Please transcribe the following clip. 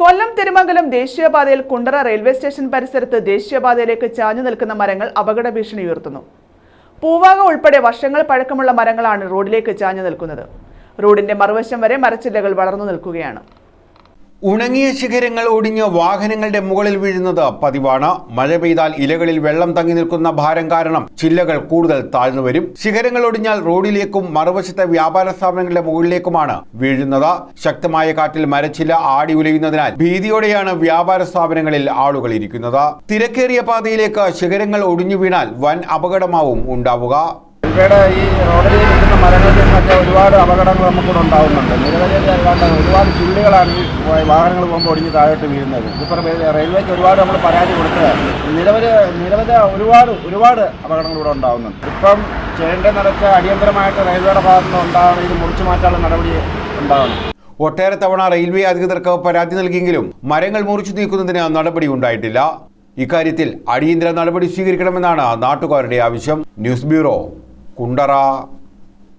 കൊല്ലം തിരുമംഗലം ദേശീയപാതയിൽ Kundara railway station പരിസരത്ത് ദേശീയപാതയിലേക്ക് ചാഞ്ഞു നിൽക്കുന്ന മരങ്ങൾ അപകട ഭീഷണി ഉയർത്തുന്നു. പൂവാക ഉൾപ്പെടെ വർഷങ്ങൾ പഴക്കമുള്ള മരങ്ങളാണ് റോഡിലേക്ക് ചാഞ്ഞു നിൽക്കുന്നത്. റോഡിന്റെ മറുവശം വരെ മരച്ചില്ലകൾ വളർന്നു നിൽക്കുകയാണ്. ഉണങ്ങിയ ശിഖരങ്ങൾ ഒടിഞ്ഞ് വാഹനങ്ങളുടെ മുകളിൽ വീഴുന്നത് പതിവാണ്. മഴ പെയ്താൽ ഇലകളിൽ വെള്ളം തങ്ങി നിൽക്കുന്ന ഭാരം കാരണം ചില്ലകൾ കൂടുതൽ താഴ്ന്നു വരും. ശിഖരങ്ങൾ ഒടിഞ്ഞാൽ റോഡിലേക്കും മറുവശത്തെ വ്യാപാര സ്ഥാപനങ്ങളുടെ മുകളിലേക്കുമാണ് വീഴുന്നത്. ശക്തമായ കാറ്റിൽ മരച്ചില്ല ആടി ഉലയുന്നതിനാൽ ഭീതിയോടെയാണ് വ്യാപാര സ്ഥാപനങ്ങളിൽ ആളുകൾ ഇരിക്കുന്നത്. തിരക്കേറിയ പാതയിലേക്ക് ശിഖരങ്ങൾ ഒടിഞ്ഞു വീണാൽ വൻ അപകടമാവും ഉണ്ടാവുക. ഈ റോഡിൽ ഒരുപാട് അപകടങ്ങൾ നമുക്കിവിടെ ഉണ്ടാവുന്നുണ്ട്. നിരവധി അല്ലാണ്ട് ഒരുപാട് ചുള്ളികളാണ് ഈ വാഹനങ്ങൾ പോകുമ്പോൾ ഒടിഞ്ഞ് താഴോട്ട് വീഴുന്നത്. ഇപ്പം റെയിൽവേക്ക് ഒരുപാട് നമ്മൾ പരാതി കൊടുത്തതാണ്. നിരവധി നിരവധി ഒരുപാട് ഒരുപാട് അപകടങ്ങൾ ഇവിടെ ഉണ്ടാവുന്നുണ്ട്. ഇപ്പം ചെയ്യേണ്ടതെന്ന് വെച്ചാൽ അടിയന്തരമായിട്ട് റെയിൽവേയുടെ ഭാഗത്ത് നിന്ന് ഉണ്ടാവണം ഇത് മുറിച്ചു മാറ്റാനുള്ള നടപടി ഉണ്ടാവണം. ഒട്ടേറെ തവണ റെയിൽവേ അധികൃതർക്ക് പരാതി നൽകിയെങ്കിലും മരങ്ങൾ മുറിച്ചു നീക്കുന്നതിന് നടപടി ഉണ്ടായിട്ടില്ല. ഇക്കാര്യത്തിൽ അടിയന്തര നടപടി സ്വീകരിക്കണമെന്നാണ് നാട്ടുകാരുടെ ആവശ്യം. News bureau Kundara.